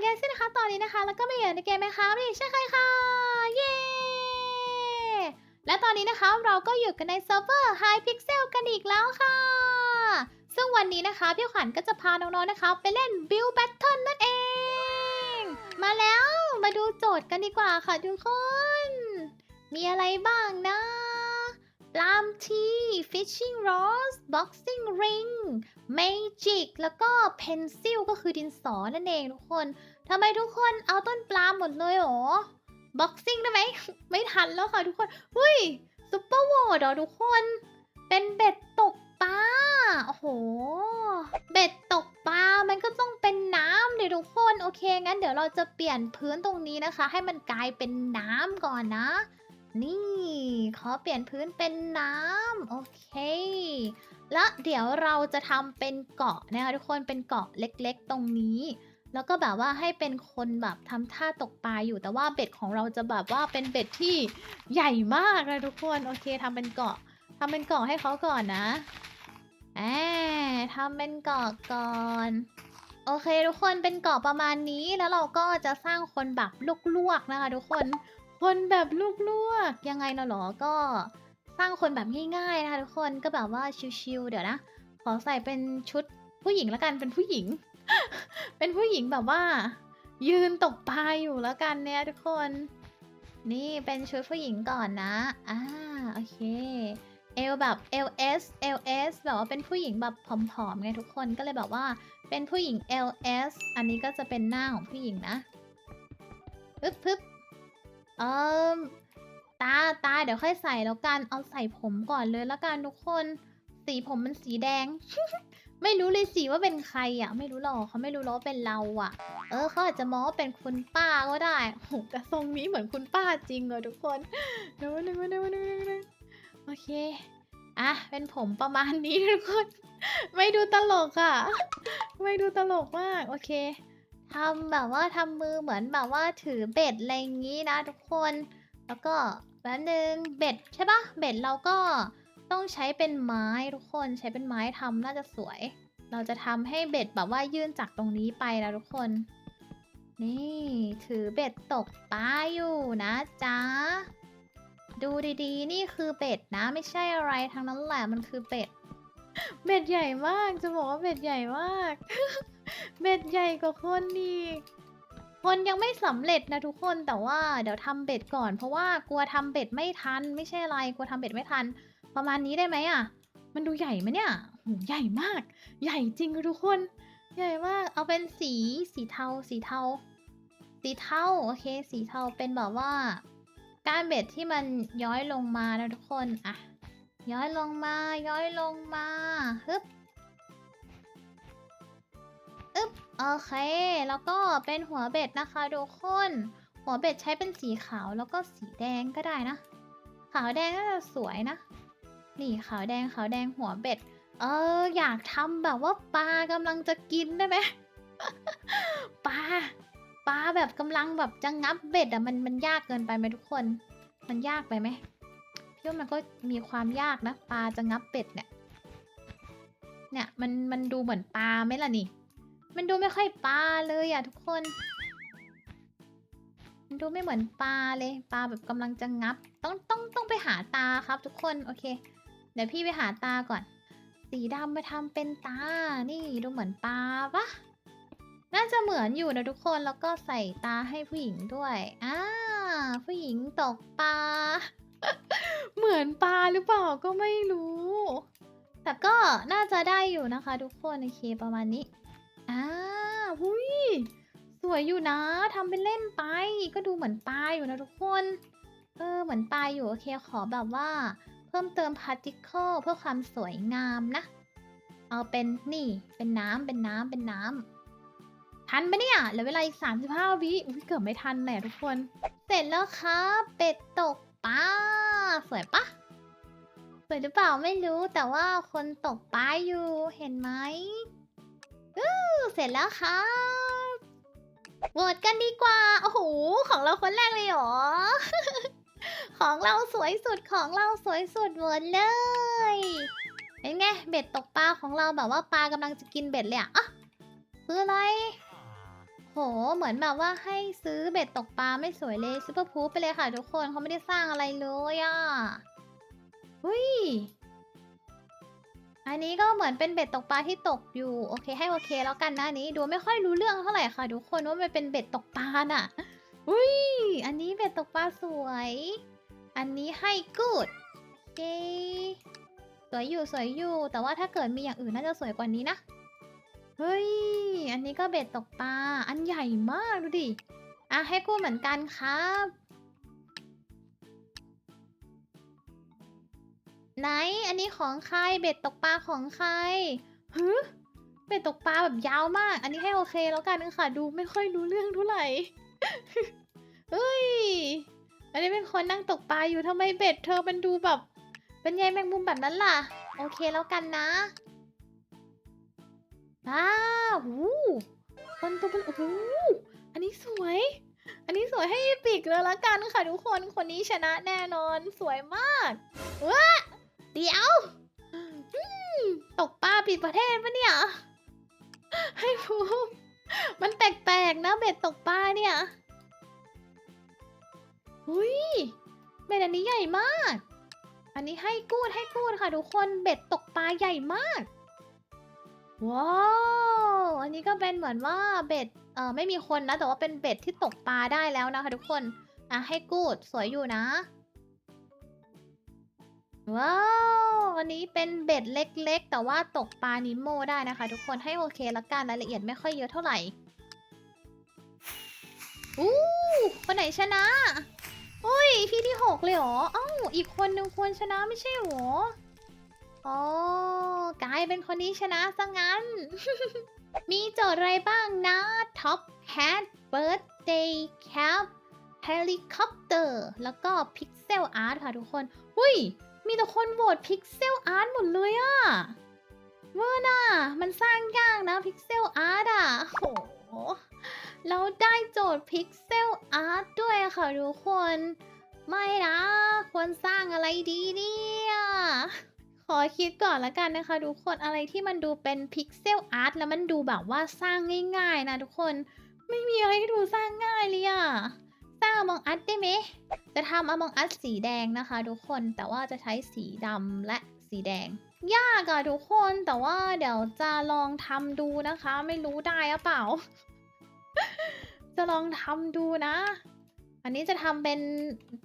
เกมซี่นะคะ ตอนนี้นะคะ แล้วก็มาอยู่ในเกมไหมคะนี่ใช่ใครค่ะ เย้ และตอนนี้นะคะเราก็อยู่กันในเซิร์ฟเวอร์ High Pixel กันอีกแล้วค่ะ ซึ่งวันนี้นะคะพี่ขวัญก็จะพาน้องๆนะคะ ไปเล่น Build Battle นั่นเอง มาแล้วมาดูโจทย์กันดีกว่าค่ะทุกคน มีอะไรบ้างนะ ลามที fishing rods boxing ring magic แล้วก็ pencil ก็คือดินสอนั่นเองทุกคนทำไมทุกคนเอาต้นปลาหมดเลยหรอ boxing ได้ไหม ไม่ทันแล้วค่ะทุกคนเฮ้ยซุปเปอร์โวดเหรอทุกคน เป็นเบ็ดตกปลาโอ้โห เบ็ดตกปลา มันก็ต้องเป็นน้ำเลยทุกคน โอเค งั้นเดี๋ยวเราจะเปลี่ยนพื้นตรงนี้นะคะ ให้มันกลายเป็นน้ำก่อนนะ นี่ขอเปลี่ยนพื้นเป็นน้ำโอเค แล้วเดี๋ยวเราจะทำเป็นเกาะนะคะทุกคนเป็นเกาะเล็กๆตรงนี้ แล้วก็แบบว่าให้เป็นคนแบบทำท่าตกปลาอยู่แต่ว่าเบ็ดของเราจะแบบว่าเป็นเบ็ดที่ใหญ่มากเลยทุกคนโอเคทำเป็นเกาะทำเป็นเกาะให้เขาก่อนนะแอบทำเป็นเกาะก่อนโอเคทุกคนเป็นเกาะประมาณนี้แล้วเราก็จะสร้างคนแบบลวกๆนะคะ ทุกคน คนแบบลวกๆยังไงนะหรอ ก็สร้างคนแบบง่ายๆนะคะทุกคนก็แบบว่าชิวๆเดี๋ยวนะ ขอใส่เป็นชุดผู้หญิงแล้วกันเป็นผู้หญิง เป็นผู้หญิงแบบว่า ยืนตกปลาอยู่แล้วกันเนี่ยทุกคน นี่เป็นชุดผู้หญิงก่อนนะอ่าโอเคเอลแบบ LS LS แบบว่าเป็นผู้หญิงแบบผอมๆไงทุกคนก็เลยแบบว่าเป็นผู้หญิง LS อันนี้ก็จะเป็นหน้าของผู้หญิงนะปึ๊บปึ๊บ เอ่มตาตาเดี๋ยวค่อยใส่แล้วกันเอาใส่ผมก่อนเลยแล้วกันทุกคน สีผมมันสีแดง ไม่รู้เลยสิว่าเป็นใครอะ ไม่รู้หรอกเขาไม่รู้หรอกเป็นเราอะ เออเขาอาจจะมองว่าเป็นคุณป้าก็ได้โหแต่ทรงนี้เหมือนคุณป้าจริงเลยทุกคนเดี๋ยวนึงนึงนึงนึงโอเคอะเป็นผมประมาณนี้ทุกคน ไม่ดูตลกอะ ไม่ดูตลกมาก โอเค ทำแบบว่าทำมือเหมือนแบบว่าถือเบ็ดอะไรอย่างนี้นะทุกคน แล้วก็แป๊บนึงเบ็ดใช่ปะเบ็ดเราก็ต้องใช้เป็นไม้ทุกคนใช้เป็นไม้ทำน่าจะสวย เราจะทำให้เบ็ดแบบว่ายื่นจากตรงนี้ไปแล้วทุกคน นี่ถือเบ็ดตกปลาอยู่นะจ๊ะดูดีๆ นี่คือเบ็ดนะ ไม่ใช่อะไรทั้งนั้นแหละมันคือเบ็ดเบ็ดใหญ่มากจะบอกว่าเบ็ดใหญ่มาก เบ็ดใหญ่กว่าคนอีกคนยังไม่สำเร็จนะทุกคนแต่ว่าเดี๋ยวทำเบ็ดก่อน เพราะว่ากลัวทำเบ็ดไม่ทัน ไม่ใช่อะไรกลัวทำเบ็ดไม่ทัน ประมาณนี้ได้ไหมอะ มันดูใหญ่ไหมเนี่ยโหใหญ่มาก ใหญ่จริงทุกคน ใหญ่มากเอาเป็นสีสีเทาสีเทา สีเทาโอเค สีเทาเป็นแบบว่า การเบ็ดที่มันย้อยลงมานะทุกคนอะย้อยลงมาย้อยลงมาฮึบ อึบโอเค แล้วก็เป็นหัวเบ็ดนะคะทุกคน หัวเบ็ดใช้เป็นสีขาวแล้วก็สีแดงก็ได้นะ ขาวแดงน่าจะสวยนะ นี่ขาวแดงขาวแดงหัวเบ็ด เอออยากทำแบบว่าปลากำลังจะกินได้ไหมปลาปลาแบบกำลังแบบจะงับเบ็ดอะมันมันยากเกินไปไหมทุกคน มันยากไปไหมพี่ว่ามันก็มีความยากนะปลาจะงับเป็ดเนี่ยเนี่ยมันมันดูเหมือนปลาไหมล่ะนี่ มันดูไม่ค่อยปลาเลยอะทุกคน มันดูไม่เหมือนปลาเลยปลาแบบกำลังจะงับ ต้องต้องต้องไปหาตาครับทุกคนโอเค เดี๋ยวพี่ไปหาตาก่อน สีดำไปทำเป็นตา นี่ดูเหมือนปลาปะน่าจะเหมือนอยู่นะทุกคนแล้วก็ใส่ตาให้ผู้หญิงด้วยอ่าผู้หญิงตกปลา เหมือนปลาหรือเปล่าก็ไม่รู้ แต่ก็น่าจะได้อยู่นะคะทุกคนโอเคประมาณนี้ อ่าหุยสวยอยู่นะทำเป็นเล่นไป ก็ดูเหมือนปลาอยู่นะทุกคน เออ เหมือนปลาอยู่ โอเค ขอแบบว่า เพิ่มเติมพาร์ติเคิลเพื่อความสวยงามนะ เอาเป็นนี่ เป็นน้ำเป็นน้ำเป็นน้ำ ทันปะเนี่ยเหลือเวลาอีกสามสิบห้าวิอุ้ยเกือบไม่ทันแหละทุกคน เสร็จแล้วครับ เป็ดตกปลาสวยปะสวยหรือเปล่าไม่รู้แต่ว่าคนตกปลาอยู่เห็นไหม อู้เสร็จแล้วครับโหวตกันดีกว่า โอ้โห ของเราคนแรกเลยเหรอ ของเราสวยสุดของเราสวยสุดหมดเลยเป็นไงเบ็ดตกปลาของเราแบบว่าปลากำลังจะกินเบ็ดเลยอะอะคืออะไร โห เหมือนแบบว่าให้ซื้อเบ็ดตกปลาไม่สวยเลยซูเปอร์พูไปเลยค่ะทุกคนเขาไม่ได้สร้างอะไรเลยอะ่ะหุย อันนี้ก็เหมือนเป็นเบ็ดตกปลาที่ตกอยู่ โอเคให้โอเคแล้วกันนะนี้ดูไม่ค่อยรู้เรื่องเท่าไหร่ค่ะทุกคนว่ามันเป็นเบ็ดตกปลาน่ะ อุ้ยอันนี้เบ็ดตกปลาสวย อันนี้ให้กูดโอเคสวยอยู่สวยอยู่ แต่ว่าถ้าเกิดมีอย่างอื่นน่าจะสวยกว่านี้นะ เฮ้ย อันนี้ก็เบ็ดตกปลา อันใหญ่มากดูดิ อะให้กูเหมือนกันครับ ไหน อันนี้ของใคร เบ็ดตกปลาของใครฮึเบ็ดตกปลาแบบยาวมาก อันนี้ให้โอเคแล้วกันค่ะ ดูไม่ค่อยรู้เรื่องเท่าไหร่เฮ้ย อันนี้เป็นคนนั่งตกปลาอยู่ทำไมเบ็ดเธอมันดูแบบ เป็นใยแมงมุมแบบนั้นล่ะ โอเคแล้วกันนะอ้าวหูคนตัวเป็นโอ้โหอันนี้สวย อันนี้สวยให้ปิกเลยละกันค่ะทุกคน คนนี้ชนะแน่นอน สวยมากว้า เดี๋ยวตกปลาปิดประเทศปะเนี่ย ให้ภูมิมันแปลกๆนะเบ็ดตกปลาเนี่ยหุยเบ็ดอันนี้ใหญ่มาก อันนี้ให้กูดให้กูดค่ะทุกคนเบ็ดตกปลาใหญ่มาก ว้าว อันนี้ก็เป็นเหมือนว่าเบ็ดเออไม่มีคนนะ แต่ว่าเป็นเบ็ดที่ตกปลาได้แล้วนะคะทุกคน อะให้กูดสวยอยู่นะ ว้าวอันนี้เป็นเบ็ดเล็กๆ แต่ว่าตกปลานิโมได้นะคะ ทุกคนให้โอเคละกันรายละเอียดไม่ค่อยเยอะเท่าไหร่อู้คนไหนชนะอุ้ยพี่ที่หกเลยเหรอเอ้าอีกคนนึงควรชนะไม่ใช่หรออ๋อกลายเป็นคนนี้ชนะซะงั้น มีโจทย์อะไรบ้างนะ Top Hat Birthday Cap Helicopter แล้วก็ Pixel Art ค่ะทุกคนหุ้ย มีแต่คนโหวต Pixel Art หมดเลยอะเวอร์น่ะ มันสร้างยากนะ Pixel Art อะโหเราได้โจทย์ Pixel Art ด้วยค่ะทุกคน ไม่นะ ควรสร้างอะไรดีเนี่ยขอคิดก่อนละกันนะคะ ทุกคนอะไรที่มันดูเป็นพิกเซลอาร์ตแล้วมันดูแบบว่าสร้างง่าย ๆ นะทุกคน ไม่มีอะไรที่ดูสร้างง่ายเลยอะ สร้าง Among Us ได้ไหม จะทำ Among Us สีแดงนะคะทุกคน แต่ว่าจะใช้สีดำและสีแดง ยากอะทุกคน แต่ว่าเดี๋ยวจะลองทำดูนะคะ ไม่รู้ได้หรือเปล่า จะลองทำดูนะ อันนี้จะทำเป็น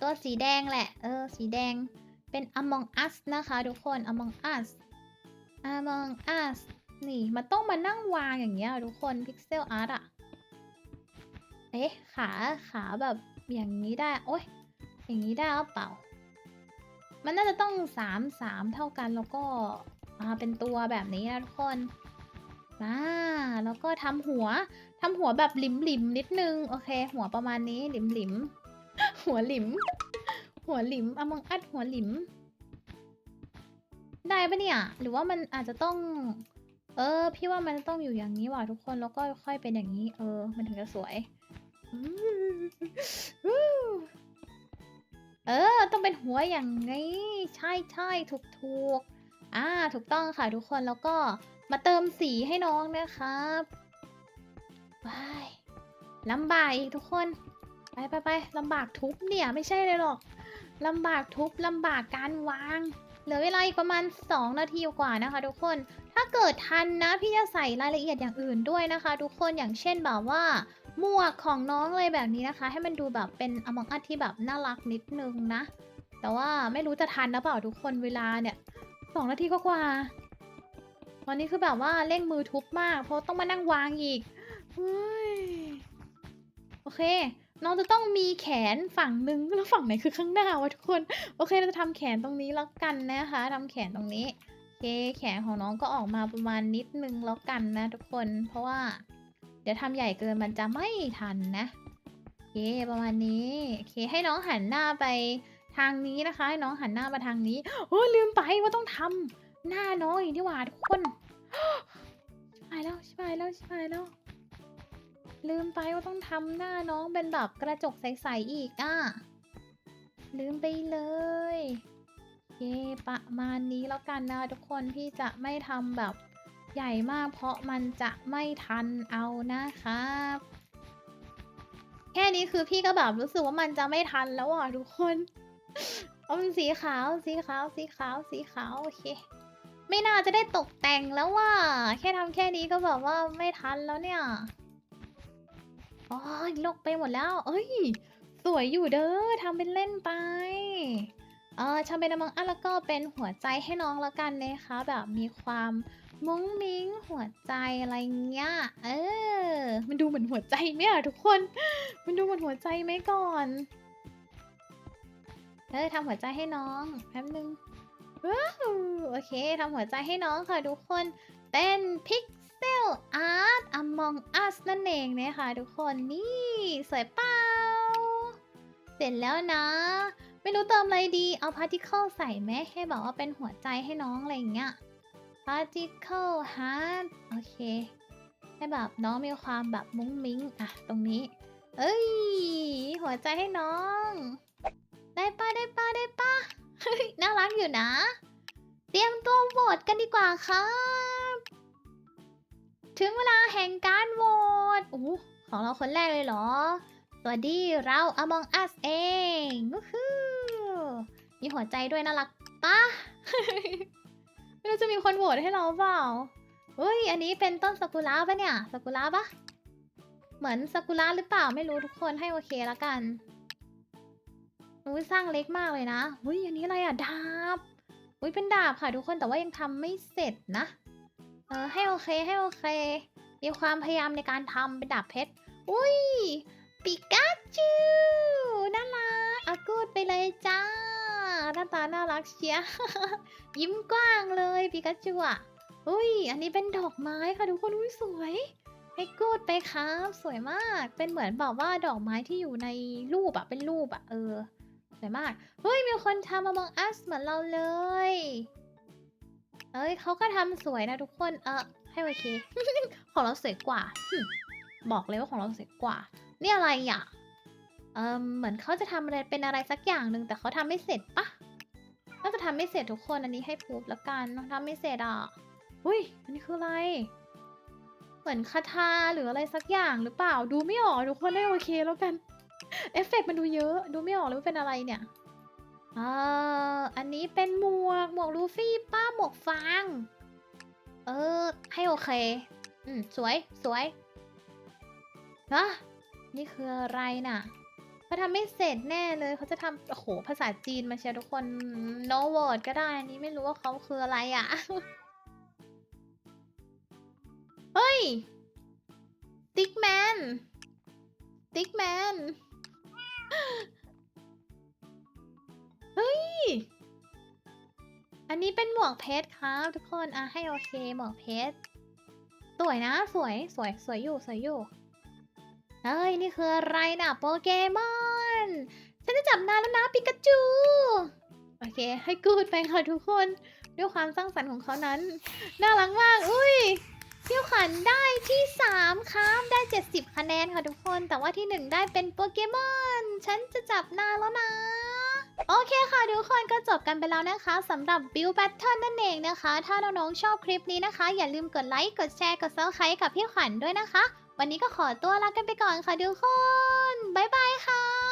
ตัวสีแดงแหละ เออ สีแดง เป็น Among Us นะคะทุกคน Among Us Among Us นี่ มันต้องมานั่งวางอย่างเงี้ยทุกคน Pixel Art อะ เอ๊ะ ขาขาแบบอย่างนี้ได้ โอ๊ยอย่างนี้ได้หรือเปล่า มันน่าจะต้องสามสามเท่ากันแล้วก็อ่าเป็นตัวแบบนี้นะทุกคนอ่าแล้วก็ทำหัวทำหัวแบบหลิมหลิมนิดนึง โอเค หัวประมาณนี้หลิมหลิมหัวหลิม หัวหลิมอมองอัดหัวหลิม ได้ปะเนี่ย หรือว่ามันอาจจะต้อง เออ พี่ว่ามันต้องอยู่อย่างนี้ว่ะทุกคนแล้วก็ค่อยเป็นอย่างนี้ เออ มันถึงจะสวย เออ ต้องเป็นหัวอย่างนี้ ใช่ใช่ถูกถูกอ่า ถูกต้องค่ะทุกคนแล้วก็มาเติมสีให้น้องนะครับว้ายลำบากอีกทุกคน ไปไปไปลำบากทุบเนี่ยไม่ใช่เลยหรอกลำบากทุบลำบากการวาง เหลือเวลาอีกประมาณ 2 นาทีกว่านะคะ ทุกคน ถ้าเกิดทันนะ พี่จะใส่รายละเอียดอย่างอื่นด้วยนะคะ ทุกคนอย่างเช่นแบบว่า หมวกของน้องเลยแบบนี้นะคะ ให้มันดูแบบเป็นอมองอัดที่แบบน่ารักนิดนึงนะ แต่ว่าไม่รู้จะทันหรือเปล่าทุกคนเวลาเนี่ยสองนาทีก็กว่าตอนนี้คือแบบว่าเร่งมือทุบมาก เพราะต้องมานั่งวางอีกเฮ้ยโอเค น้องจะต้องมีแขนฝั่งหนึ่งแล้วฝั่งไหนคือข้างหน้าวะทุกคน โอเคเราจะทำแขนตรงนี้แล้วกันนะคะทำแขนตรงนี้ โอเค แขนของน้องก็ออกมาประมาณนิดนึงแล้วกันนะทุกคน เพราะว่า เดี๋ยวทำใหญ่เกินมันจะไม่ทันนะโอเคประมาณนี้โอเคให้น้องหันหน้าไปทางนี้นะคะให้น้องหันหน้ามาทางนี้โอ้ยลืมไปว่าต้องทำหน้าน้องอีกดีกว่าทุกคนชิบหายแล้วชิบหายแล้วชิบหายแล้ว ลืมไปว่าต้องทำหน้าน้องเป็นแบบกระจกใสๆอีกอะลืมไปเลยโอเคประมาณนี้แล้วกันนะทุกคนพี่จะไม่ทำแบบ ใหญ่มากเพราะมันจะไม่ทันเอานะครับ แค่นี้คือพี่ก็แบบรู้สึกว่ามันจะไม่ทันแล้วอะทุกคนเอาเป็นสีขาวสีขาวสีขาวสีขาวโอเคไม่น่าจะได้ตกแต่งแล้วว่า แค่ทำแค่นี้ก็แบบว่าไม่ทันแล้วเนี่ยอ้ยลกไปหมดแล้ว เอ้ย สวยอยู่เด้อทำเป็นเล่นไป เออทำเป็นอมังอันแล้วก็เป็นหัวใจให้น้องแล้วกันนะคะแบบมีความ มุ้งมิ้งหัวใจอะไรเงี้ย เออ มันดูเหมือนหัวใจไหมอะทุกคน มันดูเหมือนหัวใจไหมก่อน เออทำหัวใจให้น้องแป๊บนึงโอเคทำหัวใจให้น้องค่ะทุกคนเป็น Pixel Art Among Us นั่นเองนะคะทุกคนนี่สวยเปล่าเสร็จแล้วนะ ไม่รู้เติมอะไรดีเอา Particle ใส่ไหมให้แบบว่าเป็นหัวใจให้น้องอะไรอย่างเงี้ย Particle Heart โอเค ให้แบบน้องมีความแบบมุ้งมิ้งอะตรงนี้ เอ้ย หัวใจให้น้อง ได้ปะได้ปะได้ปะเฮ้ยน่ารักอยู่นะ เตรียมตัวโหวตกันดีกว่าครับ ถึงเวลาแห่งการโหวตโอ้ของเราคนแรกเลยเหรอ สวัสดีเรา Among Us เองวู้ฮู้มีหัวใจด้วยน่ารักปะ ไม่รู้จะมีคนโหวตให้เราเปล่าเฮ้ย อันนี้เป็นต้นซากุระปะเนี่ยซากุระปะเหมือนซากุระหรือเปล่าไม่รู้ทุกคนให้โอเคแล้วกันอุ้ยสร้างเล็กมากเลยนะอุ้ยอันนี้อะไรอะดาบอุ้ยเป็นดาบค่ะทุกคนแต่ว่ายังทำไม่เสร็จนะเออให้โอเคให้โอเคมีความพยายามในการทำเป็นดาบเพชรอุ้ยปิกาจูน่ารักอากูดไปเลยจ้า หน้าตาน่ารักเชียยิ้มกว้างเลยปิกาจูอะอุ้ย อันนี้เป็นดอกไม้ค่ะทุกคนอุ้ยสวยให้กูดไปครับ สวยมาก เป็นเหมือนแบบว่าดอกไม้ที่อยู่ในรูปอะเป็นรูปอะเออ สวยมาก เฮ้ย มีคนทำมามองอัสเหมือนเราเลย เอ้ยเขาก็ทำสวยนะทุกคน เออให้โอเค ของเราสวยกว่า บอกเลยว่าของเราสวยกว่า นี่อะไรอะ เออเหมือนเขาจะทำอะไรเป็นอะไรสักอย่างหนึ่งแต่เขาทำไม่เสร็จปะน่าจะทำไม่เสร็จทุกคนอันนี้ให้พูบแล้วกันทำไม่เสร็จอะอุ้ยอันนี้คืออะไร เหมือนคาถาหรืออะไรสักอย่างหรือเปล่าดูไม่ออกทุกคนได้โอเคแล้วกันเอฟเฟกต์มันดูเยอะ ดูไม่ออกเลยว่าเป็นอะไรเนี่ยเอ่าอันนี้เป็นหมวกหมวกลูฟี่ป้าหมวกฟางเออ ให้โอเค อืม สวยสวยฮะนี่คืออะไรน่ะ เขาทำไม่เสร็จแน่เลยเขาจะทำโอ้โห ภาษาจีนมาเชียร์ทุกคน no word ก็ได้อันนี้ไม่รู้ว่าเขาคืออะไรอะ เฮ้ย ติ๊กแมน ติ๊กแมน เฮ้ย อันนี้เป็นหมวกเพชรครับทุกคน อะให้โอเคหมวกเพชร สวยนะ สวย สวย สวยอยู่ สวยอยู่ เฮ้ย นี่คืออะไรนะโปเกมอนฉันจะจับนานแล้วนะปิกาจู โอเค ให้กูดไปค่ะทุกคน ด้วยความสร้างสรรค์ของเขานั้น น่ารักมาก อุ้ยพี่ขวัญได้ที่ 3ครับได้ 70 คะแนนค่ะทุกคน แต่ว่าที่ 1 ได้เป็นโปเกมอน ฉันจะจับนานแล้วนะโอเคค่ะทุกคนก็จบกันไปแล้วนะคะสำหรับ Build Battle นั่นเองนะคะ ถ้าน้องๆชอบคลิปนี้นะคะ อย่าลืมกดไลค์ กดแชร์ กด Subscribe กับพี่ขวัญด้วยนะคะ วันนี้ก็ขอตัวลากันไปก่อนค่ะทุกคน บ๊ายบายค่ะ